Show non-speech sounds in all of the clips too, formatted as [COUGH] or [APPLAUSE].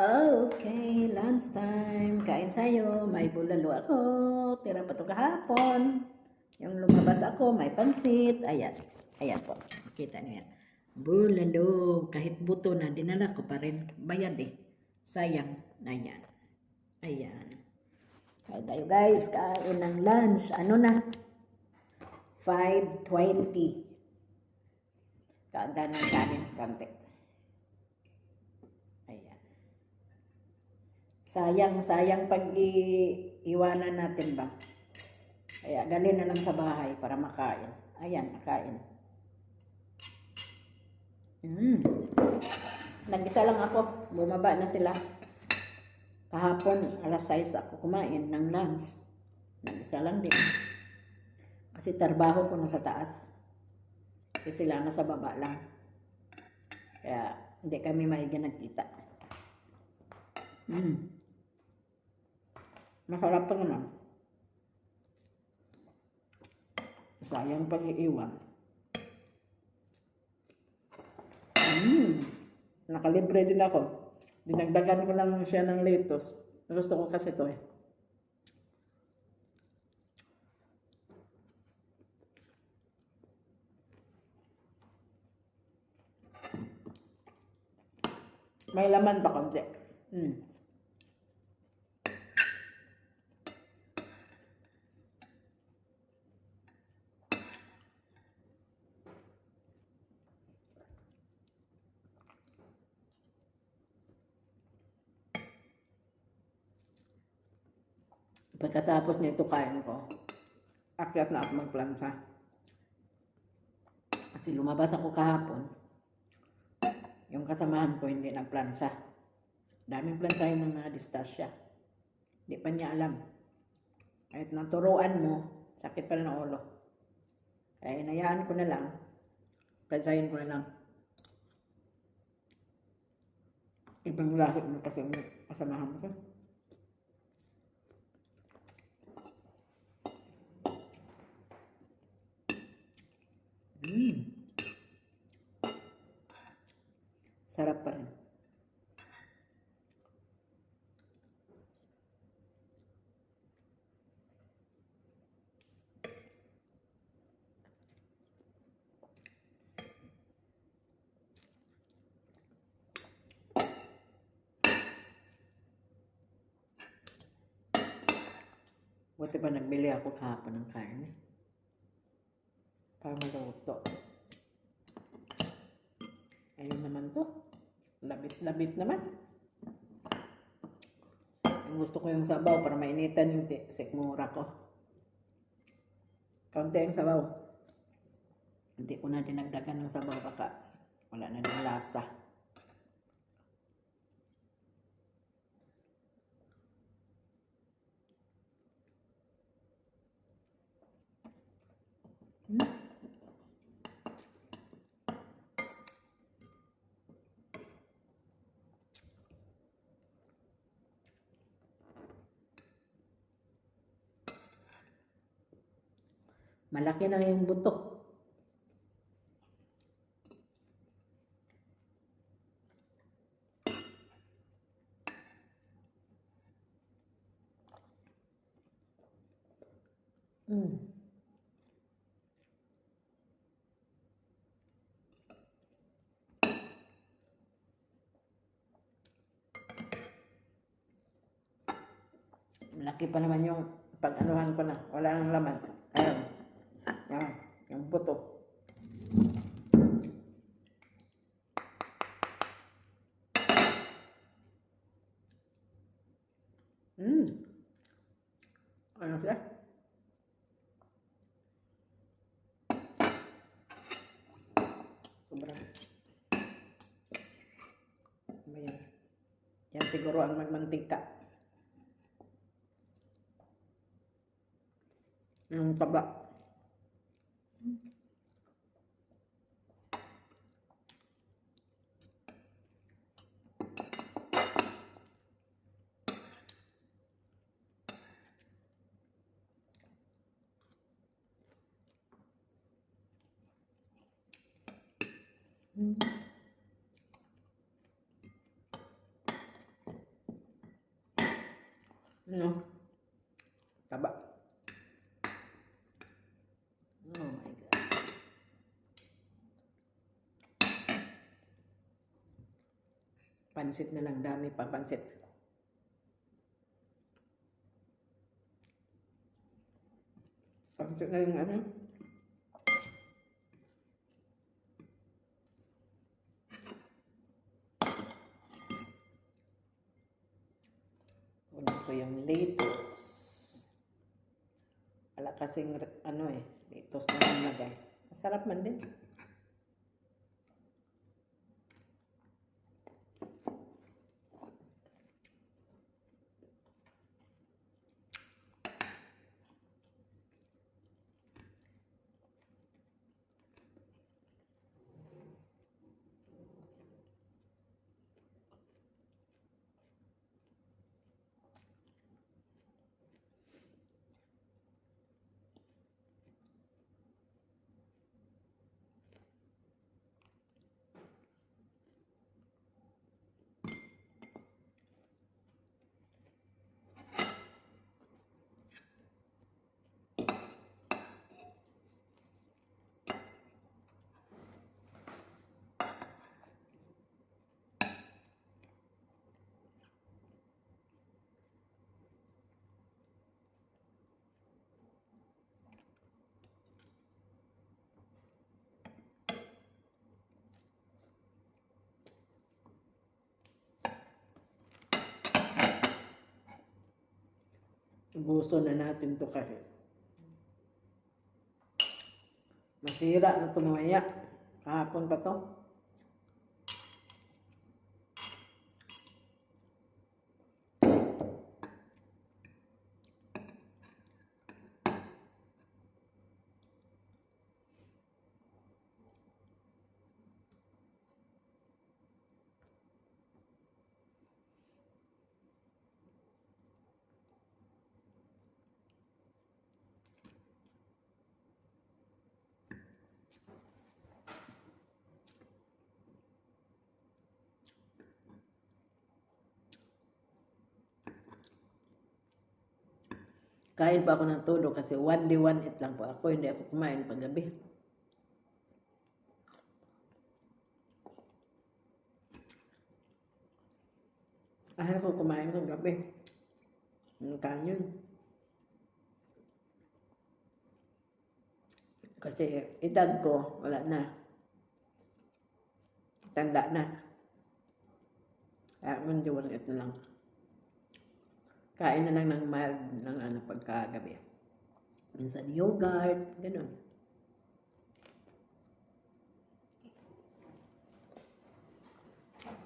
Okay, lunch time. Kain tayo. May bulalo ako. Tira pa to kahapon. Yung lumabas ako, may pansit. Ayan. Ayan po. Kita niyo yan. Bulalo. Kahit buto na, dinala ko pa rin. Bayad eh. Sayang. Ayan. Ayan. Kain tayo guys. Kain ng lunch. Ano na? 5.20. Kaanda ng kanin. Kante. Ayan. Sayang, sayang pag iiwanan natin ba? Kaya dali na lang sa bahay para makain. Ayan, nakain. Mm. Nag-isa lang ako. Bumaba na sila. Kahapon, alas 6 ako kumain ng lunch. Nag-isa lang din. Kasi trabaho ko nasa taas. Kasi sila nasa baba lang. Kaya hindi kami mahiga nagkita. Mm. Masarap pa naman. Sayang pag-iiwan. Mm. Nakalibre din ako. Dinagdagan ko lang siya ng lettuce. Gusto ko kasi to eh. May laman pa konti. Mm. Pagkatapos nito kain ko, akyat na ako magplansa. Kasi lumabas ako kahapon, yung kasamahan ko hindi nagplansa. Daming plansahin ng mga distasya. Hindi pa niya alam. Kahit naturuan mo, sakit pa rin ang ulo. Kaya inayaan ko na lang. Plansahin ko na lang. Ibang kasi yung kasamahan mo Sarap pa rin. Buti ba nagbili ako kahapon ng karne? Para maluto. Ayun naman to. Labit-labit naman. Ang gusto ko yung sabaw para mainitan yung sikmura ko. Kaunti ang sabaw. Hindi ko na dinagdagan ng sabaw baka wala na ng lasa. Hmm? Malaki na yung buto. Mm. Malaki pa naman yung pag-anuhan ko na. Wala nang laman. Ayun. Yan. Yung buto. Hmm. Ano siya? Sobrang. Ano yan? Yan siguro ang magmantika. Yung taba. Mm. No? Taba. Oh my God. Pansit na lang, dami pa pansit. Pansit na yung ano? Una ko yung lettuce. Wala kasing ano eh, lettuce na lang lagay. Masarap man din. Gusto na natin to kasi. Masira na tumaya. Kahapon pa to. Kain pa ako ng todo kasi one day one eat lang po ako. Hindi ako kumain pag gabi. Ayaw ko kumain ng gabi. Ang kanyon. Kasi edad ko, wala na. Tanda na. Kaya hindi eat na lang. Kain na lang ng mild ng ano pagkagabi. Minsan yogurt, ganun.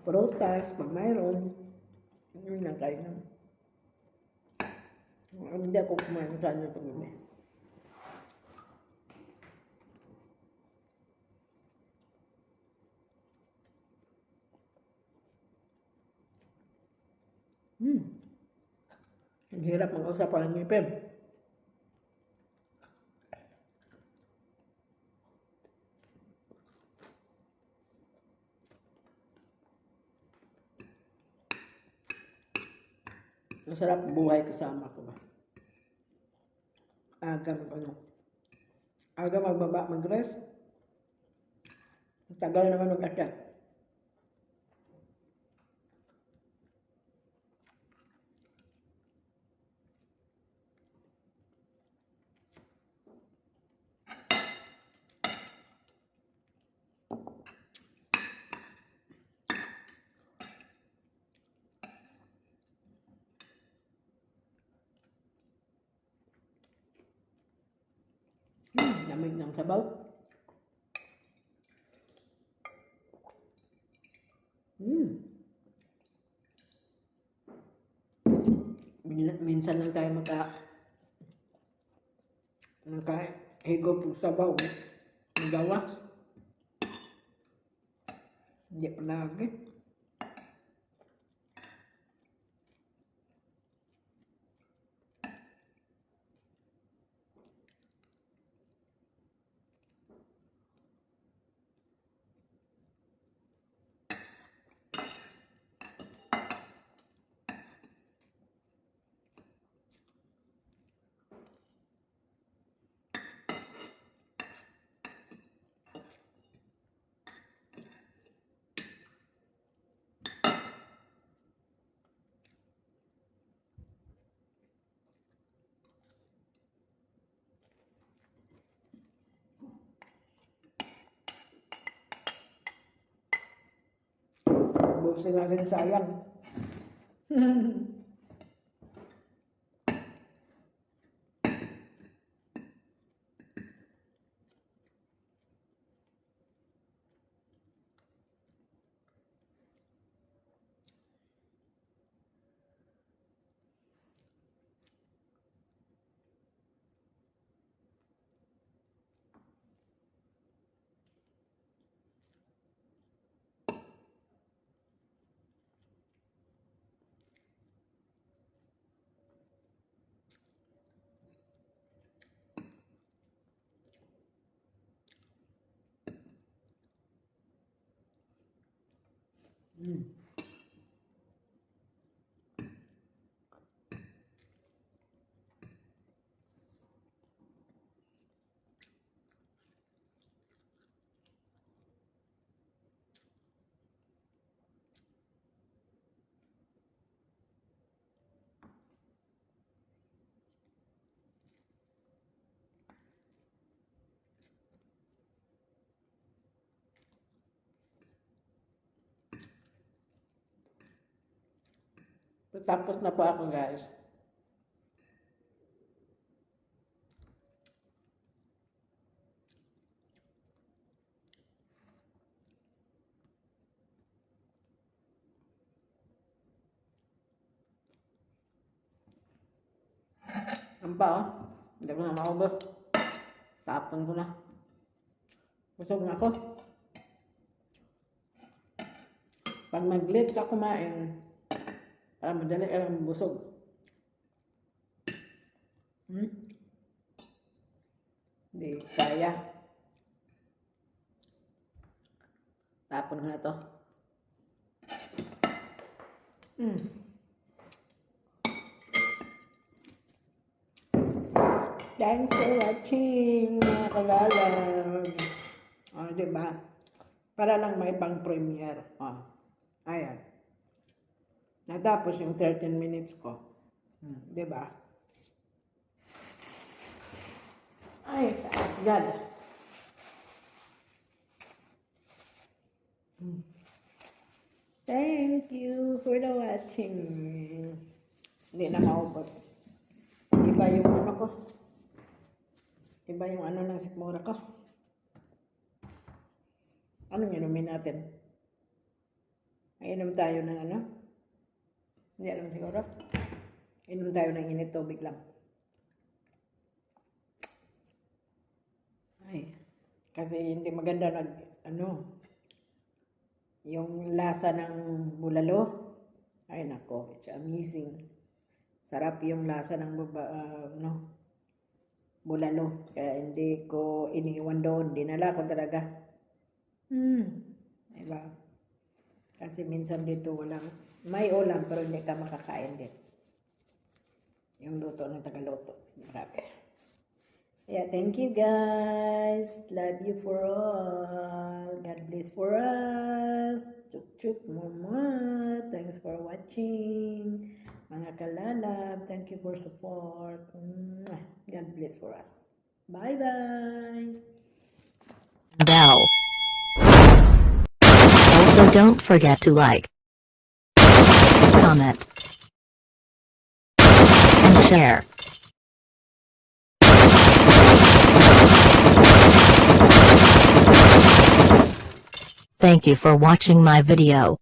Prutas, pag mayroon. Yun lang kain lang. Hindi ako kumain sa ano pag-gabi. Hmm. Ang hirap mag-usap ng ngipin. Masarap buhay kasama ko ba? Aga mag ano? Aga magbaba mag-rest. Ang Tagal naman mag-akyat. Hmm, lamig ng sabaw. Hmm. Min- minsan lang tayo magka nakahigop ng sabaw. Magawas. Hindi pa lagi. Ubusin natin sayang. [LAUGHS] 嗯。Tapos na po ako guys. Ang pa oh. Hindi ko na maubos. Tapon ko na. Busog na ako. Pag mag-late ka kumain, para madali ka lang busog. Hmm? Kaya. Tapon ko na to. Hmm. Thanks for watching, mga kagalag. O, di ba? Para lang may pang premiere. O, ayan. Natapos yung 13 minutes ko. Hmm, di ba? Ay, taas dyan. Hmm. Thank you for the watching. Hindi na maubos. Iba yung ano ko. Iba yung ano ng sikmura ko. Anong inumin natin? Inom tayo ng ano? Hindi alam siguro. Inom tayo ng init tubig lang. Ay, kasi hindi maganda nag, ano, yung lasa ng bulalo. Ay nako, it's amazing. Sarap yung lasa ng baba, ah, ano, bulalo. Kaya hindi ko iniwan doon. Dinala ko talaga. Hmm. Diba? Kasi minsan dito walang, may ulam pero hindi ka makakain din. Yung luto ng tagaluto. Grabe. Yeah, thank you guys. Love you for all. God bless for us. Chuk chuk mama. Thanks for watching. Mga kalalab, thank you for support. God bless for us. Bye bye. bell. Also don't forget to like, comment, and share. Thank you for watching my video.